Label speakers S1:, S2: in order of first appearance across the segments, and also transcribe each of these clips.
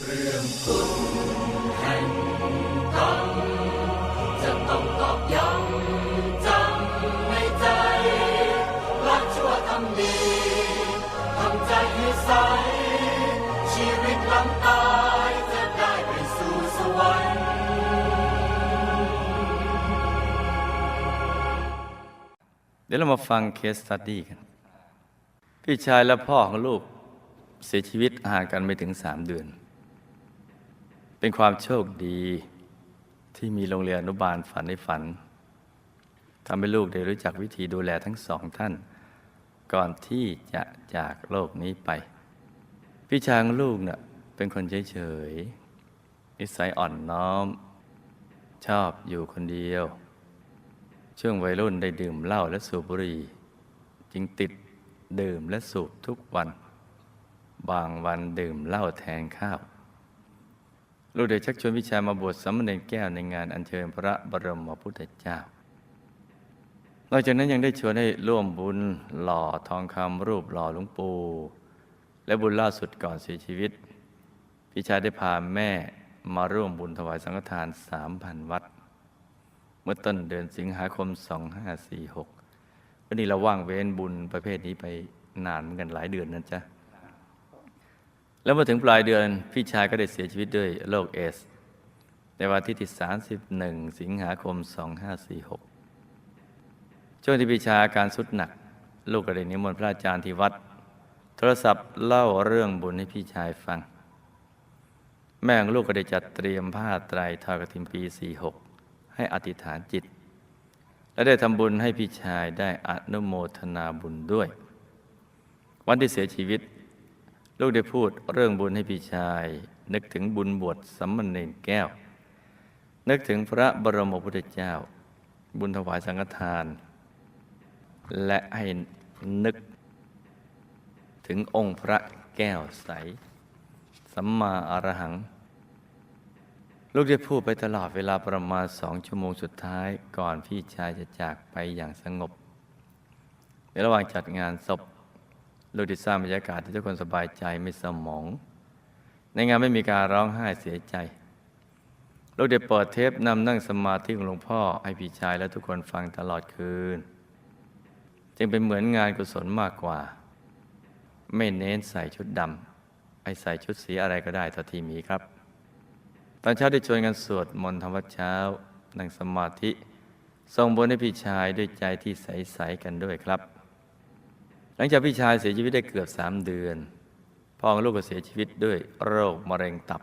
S1: เรื่องคุณแห่งกรรมจะต้องตอกย้ำจำในใจละชั่วทำดีทำใจให้ใสชีวิตลังตายจะได้ไปสู่สวรรค์
S2: เดี๋ยวเรามาฟังเคสสตัดดี้กัน พี่ชายและพ่อของลูกเสียชีวิตห่างกันไม่ถึงสามเดือน เป็นความโชคดีที่มีโรงเรียนอนุบาลฝันในฝันทำให้ลูกได้รู้จักวิธีดูแลทั้งสองท่าน ก่อนที่จะจากโลกนี้ไป พี่ชายของลูกเนะ่ะเป็นคนเฉยๆนิสัยอ่อนน้อม ชอบอยู่คนเดียว ช่วงวัยรุ่นได้ดื่มเหล้าและสูบบุหรี่ จึงติดดื่มและสูบทุกวัน บางวันดื่มเหล้าแทนข้าว ลูกเด็กชักชวนพิชายมาบวชสามเณรแก้วในงานอัญเชิญพระบรมพุทธเจ้านอกจากนั้นยังได้ชวนให้ร่วมบุญหล่อทองคำรูปหล่อหลวงปู่และบุญล่าสุดก่อนเสียชีวิต พี่ชายได้พาแม่มาร่วมบุญถวายสังฆทานสามพันวัด เมื่อต้นเดือนสิงหาคม 2546วันนี้เราว่างเว้นบุญประเภทนี้ไปนานเหมือนกันหลายเดือนนะจ๊ะ แล้วมาถึงปลายเดือนพี่ชายก็ได้เสียชีวิตด้วยโรคเอส ในวันที่ที่31 สิงหาคม 2546 ช่วงที่พี่ชายอาการสุดหนัก ลูกก็ได้นิมนต์พระอาจารย์ที่วัด โทรศัพท์เล่าเรื่องบุญให้พี่ชายฟัง แม่ของลูกก็ได้จัดเตรียมผ้าไตรทอดกฐินปี 46 ให้อธิษฐานจิต และได้ทำบุญให้พี่ชายได้อนุโมทนาบุญด้วย วันที่เสียชีวิต ลูกได้พูดเรื่องบุญให้พี่ชาย นึกถึงบุญบวชสัมมเนรแก้ว นึกถึงพระบรมพุทธเจ้า บุญถวายสังฆทาน และให้นึกถึงองค์พระแก้วใส สัมมาอรหัง ลูกได้พูดไปตลอดเวลาประมาณสองชั่วโมงสุดท้ายก่อนพี่ชายจะจากไปอย่างสงบ ในระหว่างจัดงานศพ ลูกได้สร้างบรรยากาศที่ทุกคนสบายใจไม่สมอง ในงานไม่มีการร้องไห้เสียใจลูกได้เปิดเทปนำนั่งสมาธิของหลวงพ่อให้พี่ชายและทุกคนฟังตลอดคืน จึงเป็นเหมือนงานกุศลมากกว่า ไม่เน้นใส่ชุดดำไอใส่ชุดสีอะไรก็ได้ต่อทีมีครับ ตอนเช้าได้ชวนกันสวดมนต์ธรรมวัดเช้านั่งสมาธิส่งบนให้พี่ชายด้วยใจที่ใส ๆ กันด้วยครับ หลังจากพี่ชายเสียชีวิตได้เกือบสามเดือน พ่อของลูกก็เสียชีวิตด้วยโรคมะเร็งตับ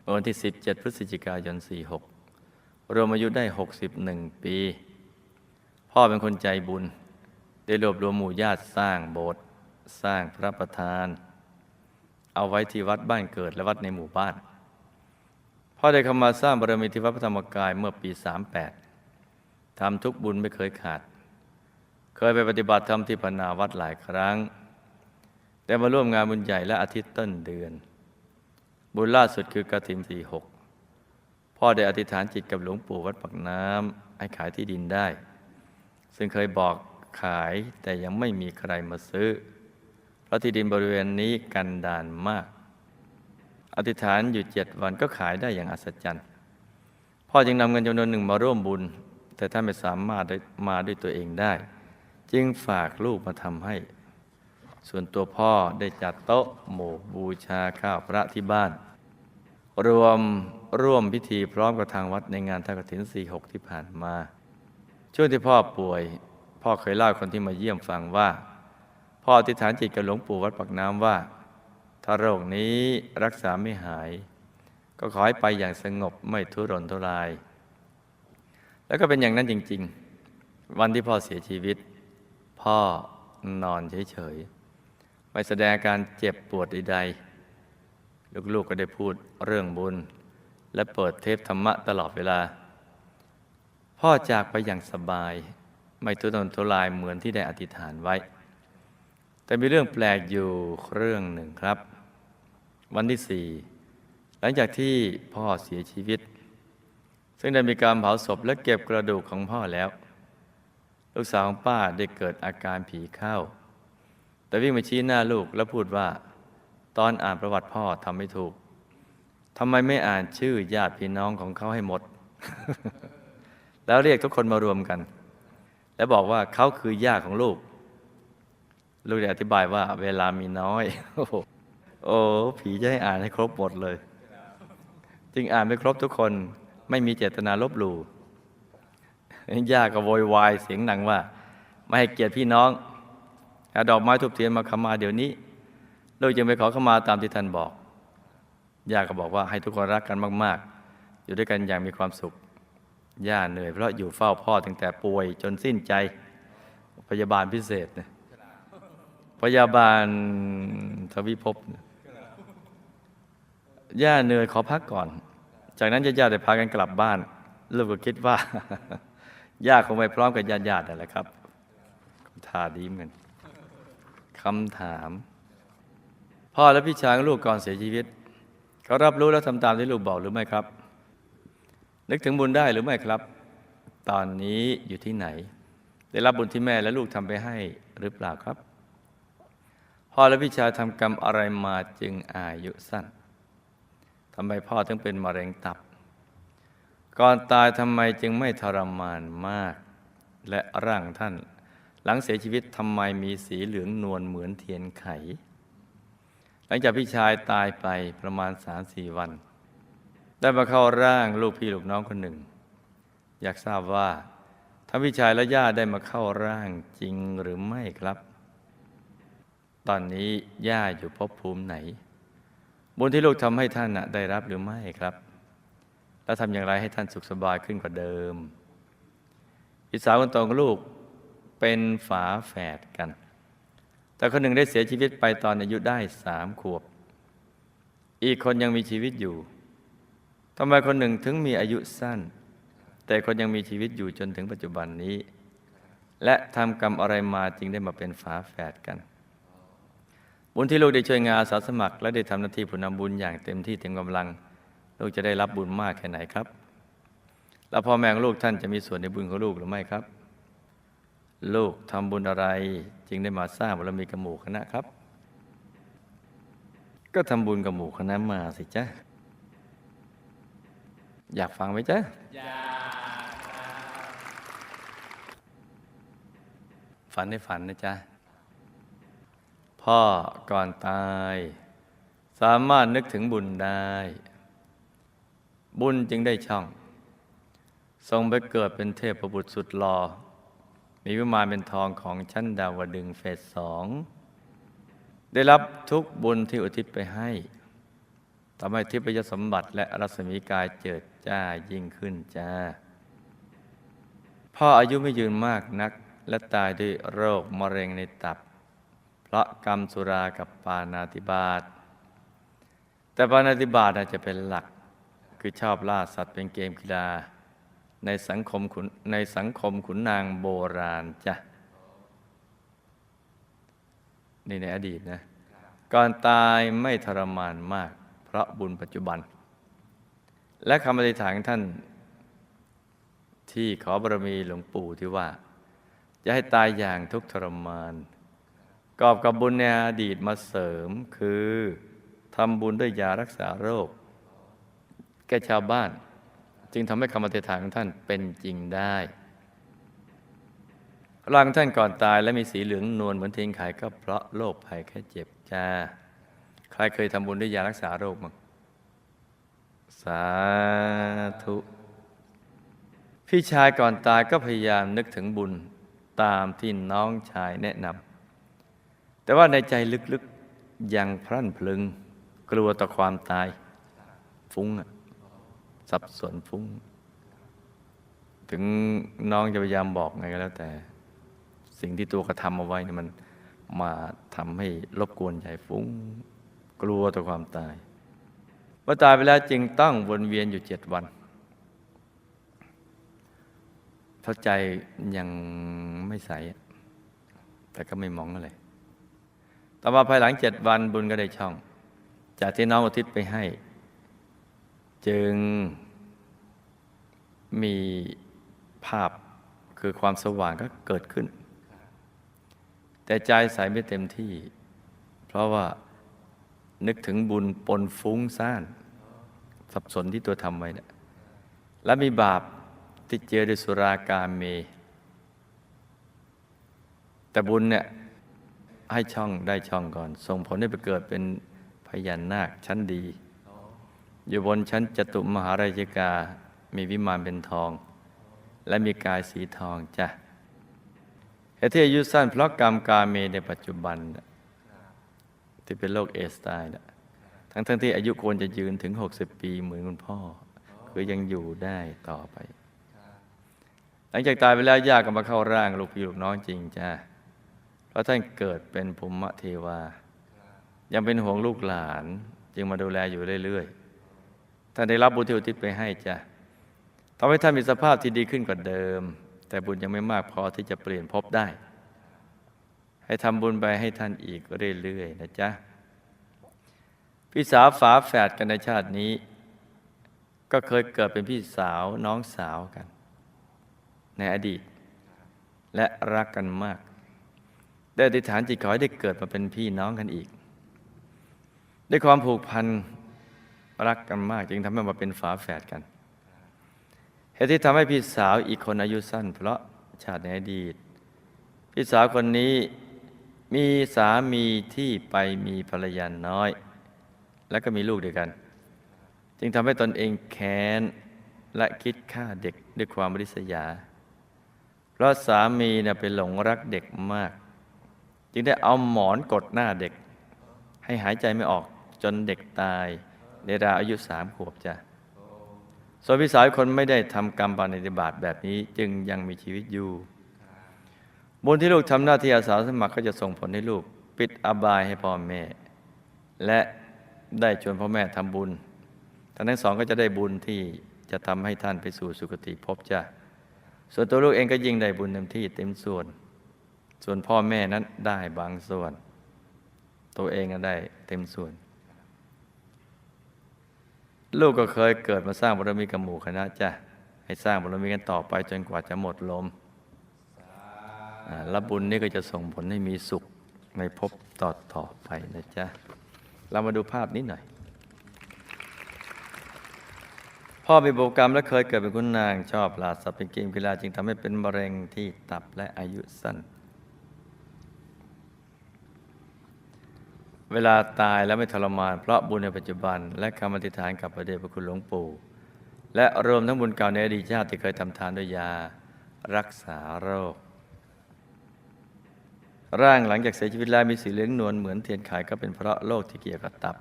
S2: เมื่อวันที่ 17 พฤศจิกายน 46 รวมอายุได้ 61 ปี พ่อเป็นคนใจบุญ ได้รวบรวมหมู่ญาติสร้างโบสถ์สร้างพระประธาน เอาไว้ที่วัดบ้านเกิดและวัดในหมู่บ้าน พ่อได้เข้ามาสร้างบารมีที่วัดพระธรรมกายเมื่อปี 38ทำทุกบุญไม่เคยขาด เคยไปปฏิบัติธรรมที่พนาวัดหลายครั้ง แต่มาร่วมงานบุญใหญ่และอาทิตย์ต้นเดือน บุญล่าสุดคือกระถินสี่หกพ่อได้อธิษฐานจิตกับหลวงปู่วัดปักน้ำให้ขายที่ดินได้ ซึ่งเคยบอกขายแต่ยังไม่มีใครมาซื้อ เพราะที่ดินบริเวณนี้กันดานมาก อธิษฐานอยู่เจ็ดวันก็ขายได้อย่างอัศจรรย์ พ่อจึงนำเงินจำนวนหนึ่งมาร่วมบุญ แต่ท่านไม่สามารถมาด้วยตัวเองได้ จึงฝากลูกมาทำให้ ส่วนตัวพ่อได้จัดโต๊ะหมู่บูชาข้าวพระที่บ้าน รวมร่วมพิธีพร้อมกับทางวัดในงานทากฐินสี่หกที่ผ่านมา ช่วงที่พ่อป่วย พ่อเคยเล่าคนที่มาเยี่ยมฟังว่า พ่ออธิษฐานจิตกับหลวงปู่วัดปักน้ำว่า ถ้าโรคนี้รักษาไม่หาย ก็ขอให้ไปอย่างสงบไม่ทุรนทุราย แล้วก็เป็นอย่างนั้นจริง ๆ วันที่พ่อเสียชีวิต พ่อนอนเฉยๆไม่แสดงการเจ็บปวดใดๆลูกๆก็ได้พูดเรื่องบุญ และเปิดเทปธรรมะตลอดเวลา พ่อจากไปอย่างสบาย ไม่ทุรนทุรายเหมือนที่ได้อธิษฐานไว้ แต่มีเรื่องแปลกอยู่เรื่องหนึ่งครับ วันที่สี่หลังจากที่พ่อเสียชีวิต ซึ่งได้มีการเผาศพและเก็บกระดูกของพ่อแล้ว ลูกสาวของป้าได้เกิดอาการผีเข้า แต่วิ่งมาชี้หน้าลูกแล้วพูดว่า ตอนอ่านประวัติพ่อทำไม่ถูกทำไมไม่อ่านชื่อญาติพี่น้องของเขาให้หมด แล้วเรียกทุกคนมารวมกัน แล้วบอกว่าเขาคือย่าของลูก ลูกได้อธิบายว่า เวลามีน้อย โอ้โอ้ผีจะให้อ่านให้ครบหมดเลย จึงอ่านไม่ครบทุกคนไม่มีเจตนาลบหลู่ ย่าก็โวยวายเสียงหนังว่า ไม่ให้เกียรติพี่น้องเอาดอกไม้ทุบเทียนมาขมาเดี๋ยวนี้ลูกจึงไปขอขมาตามที่ท่านบอกย่าก็บอกว่าให้ทุกคนรักกันมาก ๆ อยู่ด้วยกันอย่างมีความสุขย่าเหนื่อยเพราะอยู่เฝ้าพ่อตั้งแต่ป่วยจนสิ้นใจ พยาบาลพิเศษเนี่ยพยาบาลทวิภพนี่ยย่าเหนื่อยขอพักก่อน จากนั้นญาติๆได้พากันกลับบ้านลูกก็คิดว่า ย่าคงไปพร้อมกับญาติๆนั่นแหละครับท่าดีเหมือนกันคำถาม พ่อและพี่ชายลูกก่อนเสียชีวิตเขารับรู้และทำตามที่ลูกบอกหรือไม่ครับ นึกถึงบุญได้หรือไม่ครับ ตอนนี้อยู่ที่ไหน ได้รับบุญที่แม่และลูกทำไปให้หรือเปล่าครับ พ่อและพี่ชายทำกรรมอะไรมาจึงอายุสั้นทำไมพ่อถึงเป็นมะเร็งตับ ก่อนตายทำไมจึงไม่ทรมานมาก และร่างท่าน หลังเสียชีวิตทำไมมีสีเหลืองนวลเหมือนเทียนไข หลังจากพี่ชายตายไปประมาณสามสี่วัน ได้มาเข้าร่างลูกพี่ลูกน้องคนหนึ่ง อยากทราบว่าทั้งพี่ชายและย่าได้มาเข้าร่างจริงหรือไม่ครับ ตอนนี้ย่าอยู่ภพภูมิไหน บุญที่ลูกทำให้ท่านได้รับหรือไม่ครับ แล้วทำอย่างไรให้ท่านสุขสบายขึ้นกว่าเดิมพี่สาวคนโตของลูกเป็นฝาแฝดกัน แต่คนหนึ่งได้เสียชีวิตไปตอนอายุได้สามขวบ อีกคนยังมีชีวิตอยู่ทำไมคนหนึ่งถึงมีอายุสั้น แต่คนยังมีชีวิตอยู่จนถึงปัจจุบันนี้ และทำกรรมอะไรมาจึงได้มาเป็นฝาแฝดกัน บุญที่ลูกได้ช่วยงานอาสาสมัคร และได้ทำหน้าที่ผู้นำบุญอย่างเต็มที่เต็มกำลัง ลูกจะได้รับบุญมากแค่ไหนครับ แล้วพ่อแม่ของลูกท่านจะมีส่วนในบุญของลูกหรือไม่ครับ ลูกทำบุญอะไร จึงได้มาสร้างบารมีกับหมู่คณะครับ ก็ทำบุญกับหมู่คณะมาสิจ๊ะอยากฟังไหมจ๊ะอยากฝันให้ฝันนะจ๊ะพ่อก่อนตาย สามารถนึกถึงบุญได้ บุญจึงได้ช่อง ทรงไปเกิดเป็นเทพบุตรสุดหลอ่อมีวิมานเป็นทองของชั้นดาวดึงเฟสสองได้รับทุกบุญที่อุทิศไปให้ทำให้ทิพยสมบัติและรัศมีกายเจิดจ้ายิ่งขึ้นจ้า พ่ออายุไม่ยืนมากนักและตายด้วยโรคมะเร็งในตับ เพราะกรรมสุรากับปานาติบาตแต่ปานาติบาตอาจจะเป็นหลัก คือชอบล่าสัตว์เป็นเกมกีฬา ในสังคมขุนในสังคมขุนนางโบราณจ้ะนี่ในอดีตนะก่อนตายไม่ทรมานมาก เพราะบุญปัจจุบัน และคำอธิษฐานท่าน ที่ขอบารมีหลวงปู่ที่ว่า จะให้ตายอย่างทุกทรมาน กอบกับบุญในอดีตมาเสริมคือทำบุญด้วยยารักษาโรค แก่ชาวบ้าน จึงทำให้คำอธิษฐานของท่านเป็นจริงได้ร่างท่านก่อนตายและมีสีเหลืองนวลเหมือนเทียนไขก็เพราะโรคภัยแค่เจ็บจ้า ใครเคยทำบุญด้วยยารักษาโรคมั้งสาธุ พี่ชายก่อนตายก็พยายามนึกถึงบุญตามที่น้องชายแนะนำแต่ว่าในใจลึกๆยังพรั่นพลึง กลัวต่อความตาย ฟุ้งอะ สับสนฟุ้ง ถึงน้องจะพยายามบอกไงก็แล้วแต่ สิ่งที่ตัวกระทำเอาไว้เนี่ยมันมาทำให้รบกวนใจฟุ้ง กลัวต่อความตายเมื่อตายไปแล้วจึงต้องวนเวียนอยู่เจ็ดวันเพราใจยังไม่ใส แต่ก็ไม่มองอะไร ต่อมาภายหลังเจ็ดวันบุญก็ได้ช่อง จากที่น้องอุทิศไปให้ จึงมีภาพคือความสว่างก็เกิดขึ้น แต่ใจใสไม่เต็มที่ เพราะว่านึกถึงบุญปนฟุ้งซ่าน สับสนที่ตัวทำไว้เนี่ยและมีบาปที่เจอด้วยสุรากาเม แต่บุญเนี่ยให้ช่องได้ช่องก่อนส่งผลให้ไปเกิดเป็นพญานนาคชั้นดี อยู่บนชั้นจตุมหาราชิกา มีวิมานเป็นทอง และมีกายสีทองจ้ะเหตุที่อายุสั้นเพราะกรรมกาเมในปัจจุบัน ที่เป็นโรคเอสตายนะทั้งทั้งที่อายุควรจะยืนถึง 60 ปีเหมือนคุณพ่อ คือยังอยู่ได้ต่อไป หลังจากตายไปแล้วญาติก็มาเข้าร่างลูกพี่ลูกน้องจริงจ้ะเพราะท่านเกิดเป็นภูมิเทวา ยังเป็นห่วงลูกหลาน จึงมาดูแลอยู่เรื่อย ท่านได้รับบุญที่อุทิศไปให้จ้ะทำให้ท่านมีสภาพที่ดีขึ้นกว่าเดิม แต่บุญยังไม่มากพอที่จะเปลี่ยนภพได้ ให้ทำบุญไปให้ท่านอีกเรื่อยๆนะจ๊ะพี่สาวฝาแฝดกันในชาตินี้ ก็เคยเกิดเป็นพี่สาวน้องสาวกัน ในอดีต และรักกันมาก ได้อธิษฐานจิตขอให้ได้เกิดมาเป็นพี่น้องกันอีก ด้วยความผูกพัน รักกันมาก จึงทำให้มาเป็นฝาแฝดกันเหตุที่ทำให้พี่สาวอีกคนอายุสั้น เพราะชาติในอดีต พี่สาวคนนี้มีสามีที่ไปมีภรรยาน้อย และก็มีลูกด้วยกัน จึงทำให้ตนเองแค้นและคิดฆ่าเด็กด้วยความริษยา เพราะสามีเนี่ยไปหลงรักเด็กมาก จึงได้เอาหมอนกดหน้าเด็ก ให้หายใจไม่ออกจนเด็กตาย ในราอายุสามขวบจ้ะส่วนพี่สาวคนไม่ได้ทำกรรมปาณิบาตแบบนี้จึงยังมีชีวิตอยู่ บุญที่ลูกทำหน้าที่อาสาสมัครก็จะส่งผลให้ลูก ปิดอบายให้พ่อแม่ และได้ชวนพ่อแม่ทำบุญท่านทั้งสองก็จะได้บุญที่จะทำให้ท่านไปสู่สุคติภพจ้ะส่วนตัวลูกเองก็ยิ่งได้บุญเต็มที่เต็มส่วน ส่วนพ่อแม่นั้นได้บางส่วน ตัวเองก็ได้เต็มส่วน ลูกก็เคยเกิดมาสร้างบารมีกับหมู่คณะจ้ะให้สร้างบารมีกันต่อไปจนกว่าจะหมดลมอ่าแล้วบุญนี้ก็จะส่งผลให้มีสุขในภพต่อต่อไปนะจ๊ะ เรามาดูภาพนี้หน่อย พ่อมีบุพกรรมและเคยเกิดเป็นคุณนางชอบลาสัตว์เป็นเกมกีฬาจึงทำให้เป็นมะเร็งที่ตับและอายุสั้น เวลาตายแล้วไม่ทรมาน เพราะบุญในปัจจุบัน และคำอธิษฐานกับพระเดชพระคุณหลวงปู่ และรวมทั้งบุญเก่าในอดีตชาติที่เคยทำทานด้วยยา รักษาโรค ร่างหลังจากเสียชีวิตแล้วมีสีเหลืองนวลเหมือนเทียนไขก็เป็นเพราะโรคที่เกี่ยวกับตับ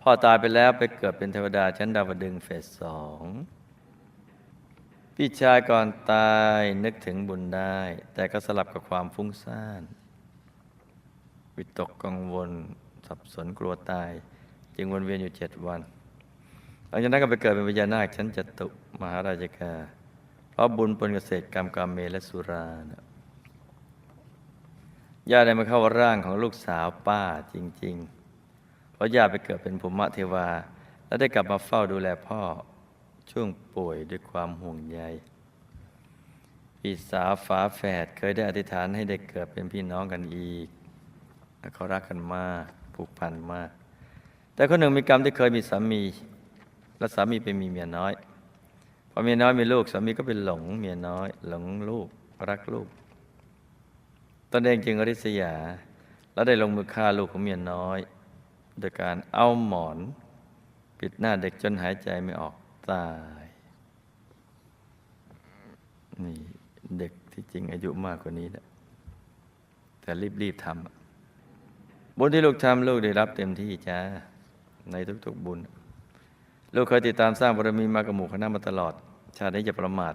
S2: พ่อตายไปแล้วไปเกิดเป็นเทวดาชั้นดาวดึงส์เฟสสองพี่ชายก่อนตายนึกถึงบุญได้ แต่ก็สลับกับความฟุ้งซ่าน วิตกกังวล สับสนกลัวตาย จึงวนเวียนอยู่เจ็ดวัน หลังจากนั้นก็ไปเกิดเป็นพญานาคชั้นจตุมหาราชกา เพราะบุญปนเกษตรกรรมกรรมเมและสุรานะย่าได้มาเข้าร่างของลูกสาวป้าจริง ๆ เพราะย่าไปเกิดเป็นภูมิเทวา และได้กลับมาเฝ้าดูแลพ่อช่วงป่วยด้วยความห่วงใยพี่สาวฝาแฝดเคยได้อธิษฐานให้ได้เกิดเป็นพี่น้องกันอีก เขารักกันมากผูกพันมาก แต่คนหนึ่งมีกรรมที่เคยมีสามี และสามีไปมีเมียน้อยพอเมียน้อยมีลูกสามีก็เป็นหลงเมียน้อย หลงลูกรักลูกตนเองจึงอริษยา และได้ลงมือฆ่าลูกของเมียน้อย โดยการเอาหมอน ปิดหน้าเด็กจนหายใจไม่ออกตายนี่เด็กที่จริงอายุมากกว่านี้นะแต่รีบๆทำ บุญที่ลูกทำลูกได้รับเต็มที่จ้าในทุกๆบุญ ลูกเคยติดตามสร้างบารมีมากับหมู่คณะมาตลอด ชาตินี้จะประมาท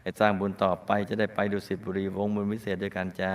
S2: ให้สร้างบุญต่อไปจะได้ไปดูสิบุรีวงบุญวิเศษด้วยกันจ้า